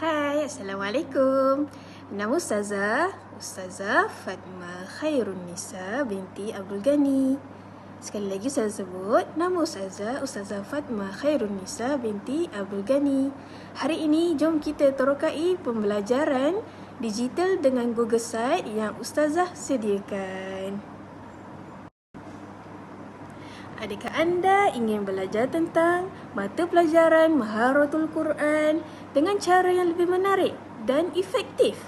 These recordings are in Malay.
Hai, Assalamualaikum. Nama Ustazah, Ustazah Fatma Khairun Nisa binti Abdul Ghani. Sekali lagi saya sebut, nama Ustazah, Ustazah Fatma Khairun Nisa binti Abdul Ghani. Hari ini, jom kita terokai pembelajaran digital dengan Google Site yang Ustazah sediakan. Adakah anda ingin belajar tentang mata pelajaran Maharatul Quran dengan cara yang lebih menarik dan efektif?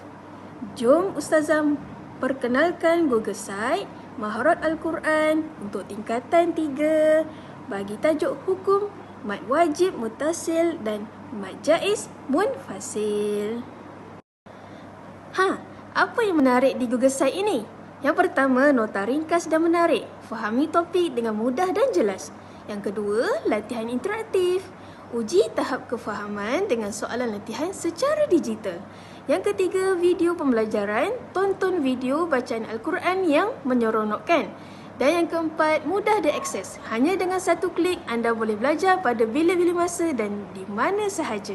Jom Ustazah perkenalkan Google Site Maharat Al-Quran untuk tingkatan 3 bagi tajuk hukum mat wajib mutasil dan mat jaiz munfasil. Ha, apa yang menarik di Google Site ini? Yang pertama, nota ringkas dan menarik. Fahami topik dengan mudah dan jelas. Yang kedua, latihan interaktif. Uji tahap kefahaman dengan soalan latihan secara digital. Yang ketiga, video pembelajaran. Tonton video bacaan Al-Quran yang menyeronokkan. Dan yang keempat, mudah diakses. Hanya dengan satu klik, anda boleh belajar pada bila-bila masa dan di mana sahaja.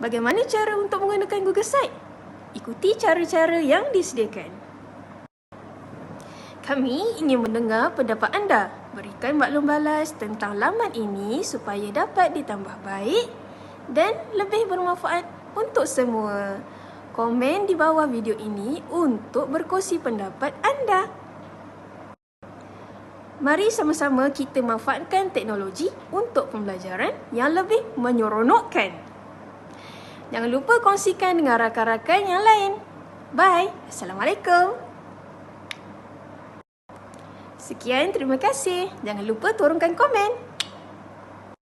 Bagaimana cara untuk menggunakan Google Site? Ikuti cara-cara yang disediakan. Kami ingin mendengar pendapat anda. Berikan maklum balas tentang laman ini supaya dapat ditambah baik dan lebih bermanfaat untuk semua. Komen di bawah video ini untuk berkongsi pendapat anda. Mari sama-sama kita manfaatkan teknologi untuk pembelajaran yang lebih menyeronokkan. Jangan lupa kongsikan dengan rakan-rakan yang lain. Bye. Assalamualaikum. Sekian, terima kasih. Jangan lupa turunkan komen.